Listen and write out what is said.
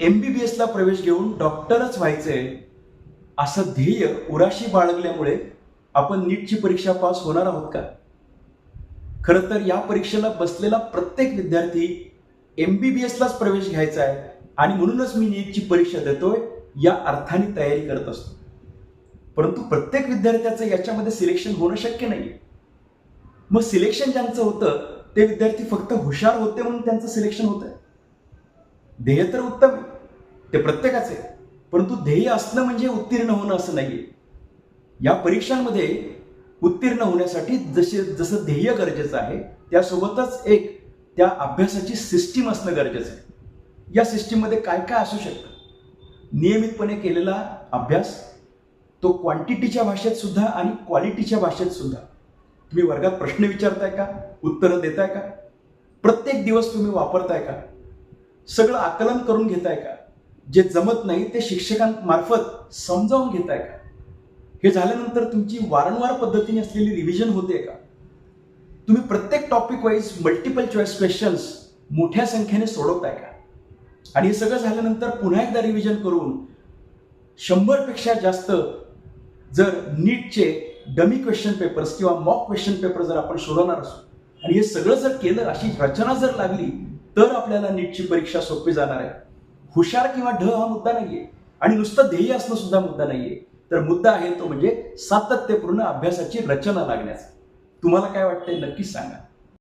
एमबीबीएसला प्रवेश घेऊन डॉक्टरच व्हायचंय असं ध्येय उराशी बाळगल्यामुळे आपण नीटची परीक्षा पास होणार आहोत का? खरं तर या परीक्षेला बसलेला प्रत्येक विद्यार्थी एमबीबीएसलाच प्रवेश घ्यायचा आहे आणि म्हणूनच मी नीटची परीक्षा देतोय या अर्थाने तयारी करत असतो. परंतु प्रत्येक विद्यार्थ्याचं याच्यामध्ये सिलेक्शन होणं शक्य नाही मग सिलेक्शन ज्यांचं होतं ते विद्यार्थी फक्त हुशार होते म्हणून त्यांचं सिलेक्शन होतं ध्येय तर उत्तम आहे. ते प्रत्येकाचे परंतु ध्येय असणं म्हणजे उत्तीर्ण होणं असं नाहीये. या परीक्षांमध्ये उत्तीर्ण होण्यासाठी जसे जसं ध्येय गरजेचं आहे त्यासोबतच एक त्या अभ्यासाची सिस्टीम असणं गरजेचं आहे. या सिस्टीममध्ये काय काय असू शकतं? नियमितपणे केलेला अभ्यास तो क्वांटिटीच्या भाषेत सुद्धा आणि क्वालिटीच्या भाषेत सुद्धा. तुम्ही वर्गात प्रश्न विचारताय का? उत्तरं देताय का? प्रत्येक दिवस तुम्ही वापरताय का? सगळं आकलन करून घेताय का? जे जमत नाही ते शिक्षकांमार्फत समजावून घेताय का? हे झाल्यानंतर तुमची वारंवार पद्धतीने असलेली रिव्हिजन होते का? तुम्ही प्रत्येक topic wise multiple choice questions मोठ्या संख्येने सोडवताय का? आणि हे सगळं झाल्यानंतर पुन्हा एकदा रिव्हिजन करून शंभरपेक्षा जास्त जर नीटचे डमी क्वेश्चन पेपर्स किंवा मॉक क्वेश्चन पेपर जर आपण सोडवणार असू आणि हे सगळं जर केलं अशी रचना जर लागली तर आपल्याला नीटची परीक्षा सोपी जाणार आहे. हुशार किंवा ढ हा मुद्दा नाहीये. आणि नुसतं ध्येय असणं सुद्धा मुद्दा नाहीये. तर मुद्दा आहे तो म्हणजे सातत्यपूर्ण अभ्यासाची रचना लागण्याचा. तुम्हाला काय वाटतंय? नक्कीच सांगा.